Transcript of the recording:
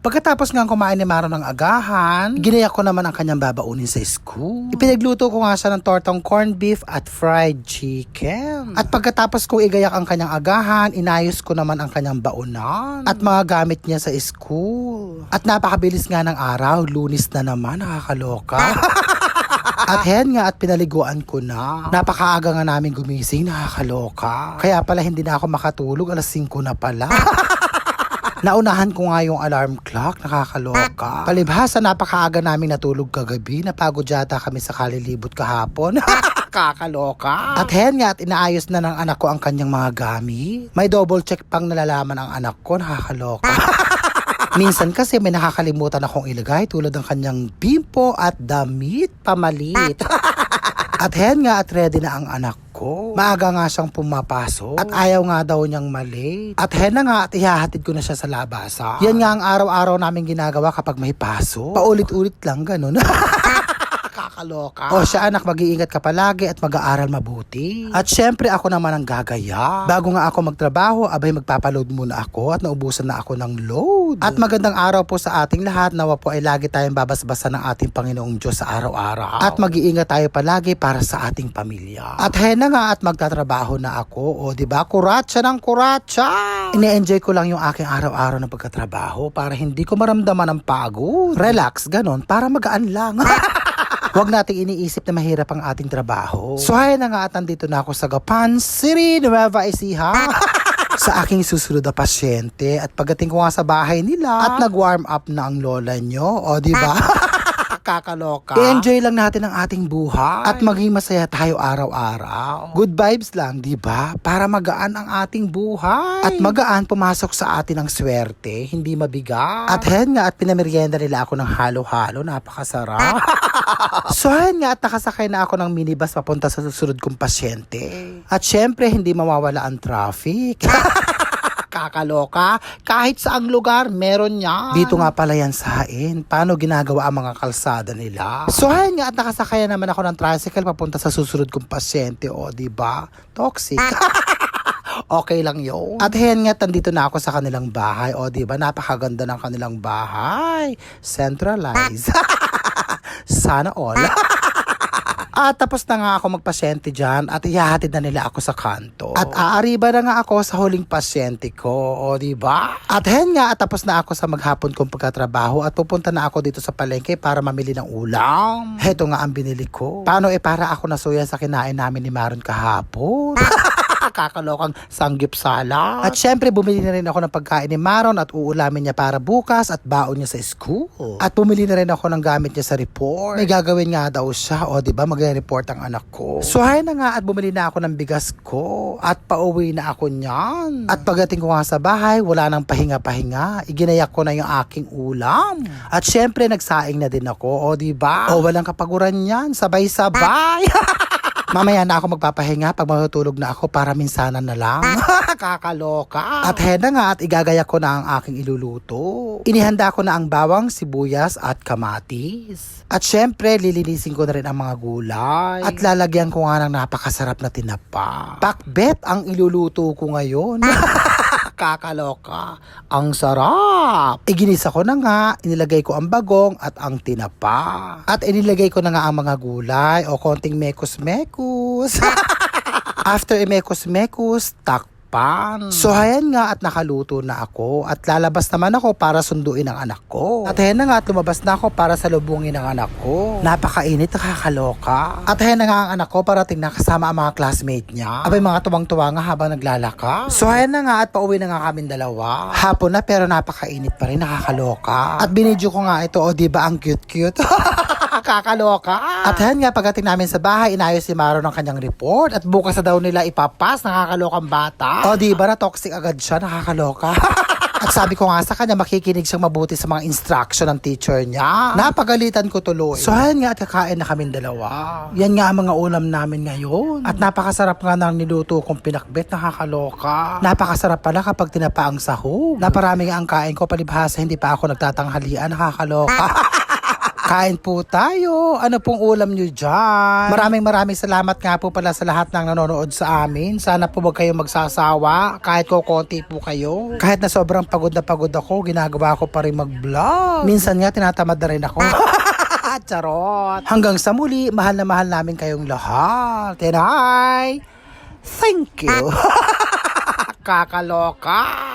Pagkatapos nga kumain ni Maro ng agahan, ginaya ko naman ang kanyang babaunin sa school. Ipinagluto ko nga siya ng tortang corned beef at fried chicken. At pagkatapos ko igayak ang kanyang agahan, inayos ko naman ang kanyang baunan at mga gamit niya sa school. At napakabilis nga ng araw, lunis na naman, nakakaloka. At hen nga at pinaliguan ko na. Napakaaga nga namin gumising, nakakaloka. Kaya pala hindi na ako makatulog, alas 5 na pala. Naunahan ko nga yung alarm clock, nakakaloka. Palibhasa, napakaaga namin natulog kagabi. Napagod yata kami sa kalilibot kahapon. Kakaloka. At hen nga at inaayos na ng anak ko ang kanyang mga gamit. May double check pang nalalaman ang anak ko, nakakaloka. Minsan kasi may nakakalimutan akong ilagay tulad ng kanyang bimpo at damit pamalit. at hen nga at ready na ang anak ko. Maaga nga siyang pumapasok at ayaw nga daw niyang mali. At hen na nga at ihahatid ko na siya sa labasa. Yan nga ang araw-araw namin ginagawa kapag may pasok. Paulit-ulit lang ganun. Kakaloka. O siya anak, mag-iingat ka palagi at mag-aaral mabuti. At syempre ako naman ang gagaya. Bago nga ako magtrabaho, abay magpapaload muna ako at naubusan na ako ng load. At magandang araw po sa ating lahat. Nawa po ay lagi tayong babasbasan ng ating Panginoong Diyos sa araw-araw. At mag-iingat tayo palagi para sa ating pamilya. At hena nga at magtatrabaho na ako. O di ba kuratsa ng kuratsa. Ine-enjoy ko lang yung aking araw-araw na pagkatrabaho para hindi ko maramdaman ang pagod. Relax, ganon, para magaan lang. Huwag nating iniisip na mahirap ang ating trabaho. So hay na nga at nandito na ako sa Gapan City, Nueva Ecija. sa aking susunod na pasyente at pagdating ko nga sa bahay nila at nag-warm up na ang lola nyo, o di ba? Kakaloka. I-enjoy lang natin ang ating buhay at maging masaya tayo araw-araw. Good vibes lang, di ba? Para magaan ang ating buhay. At magaan pumasok sa atin ang swerte, hindi mabigat. At hen nga at pinamerienda nila ako ng halo-halo, napakasarap. so hen nga at nakasakay na ako ng minibus papunta sa susunod kong pasyente. At syempre, hindi mawawala ang traffic. kakaloka. Kahit saang lugar, meron niya. Dito nga pala yan sa hain. Paano ginagawa ang mga kalsada nila? So, ayun nga, at nakasakaya naman ako ng tricycle papunta sa susunod kong pasyente. O, di ba? Toxic. okay lang yun. At hen nga, tandito na ako sa kanilang bahay. O, di ba? Napakaganda ng kanilang bahay. Centralized. Sana all. At tapos na nga ako magpasyente dyan at ihahatid na nila ako sa kanto. At aariba na nga ako sa huling pasyente ko, o di ba? At hen nga, at tapos na ako sa maghapon kong pagkatrabaho at pupunta na ako dito sa palengke para mamili ng ulam. Heto nga ang binili ko. Paano eh para ako nasuya sa kinain namin ni Maron kahapon? kakalokang sanggip sala. At syempre, bumili na rin ako ng pagkain ni Maron at uulamin niya para bukas at baon niya sa school. At bumili na rin ako ng gamit niya sa report. May gagawin nga daw siya, o di ba magre-report ang anak ko. So hay na nga at bumili na ako ng bigas ko at pauwi na ako niyan. At pagdating ko nga sa bahay, wala nang pahinga-pahinga. Iginayak ko na yung aking ulam. At syempre, nagsaing na din ako, o di ba? O walang kapaguran yan, sabay-sabay. Mamaya na ako magpapahinga pag matutulog na ako para minsanan na lang. Kakaloka. At hena nga at igagaya ko na ang aking iluluto. Inihanda ko na ang bawang, sibuyas at kamatis. At syempre, lilinisin ko na rin ang mga gulay. At lalagyan ko nga ng napakasarap na tinapa. Pakbet ang iluluto ko ngayon. kakaloka. Ang sarap! Iginisa ko na nga, inilagay ko ang bagong at ang tinapa. At inilagay ko na nga ang mga gulay o konting mekos-mekos. After i-mekos-mekos, takpan. So, ayan nga at nakaluto na ako at lalabas naman ako para sunduin ang anak ko. At ayan na nga at lumabas na ako para salubungin ang anak ko. Napakainit, nakakaloka. At ayan na nga ang anak ko parating na kasama ang mga classmate niya. Abay mga tuwang-tuwa nga habang naglalaka. So, ayan na nga at pauwi na nga kami dalawa. Hapon na pero napakainit pa rin, nakakaloka. At binidyo ko nga ito, o di ba ang cute-cute? Kakaloka. At yan nga, pagdating namin sa bahay, inayos si Maro ng kanyang report at bukas na daw nila ipapas, nakakalokang bata. O di ba na toxic agad siya, nakakaloka. At sabi ko nga sa kanya, makikinig siyang mabuti sa mga instruction ng teacher niya. Napagalitan ko tuloy. So, yan nga, at kakain na kami dalawa. Yan nga ang mga ulam namin ngayon. At napakasarap nga ng niluto kong pinakbet, nakakaloka. Napakasarap pala kapag tinapa ang sahog. Naparami nga ang kain ko, palibhasa, hindi pa ako nagtatanghalian, nakakaloka. Kain po tayo. Ano pong ulam nyo dyan? Maraming maraming salamat nga po pala sa lahat ng nanonood sa amin. Sana po wag kayong magsasawa. Kahit ko konti po kayo. Kahit na sobrang pagod na pagod ako, ginagawa ko pa rin mag-vlog. Minsan nga tinatamad na rin ako. Charot. Hanggang sa muli, mahal na mahal namin kayong lahat. And I, thank you. Kakaloka.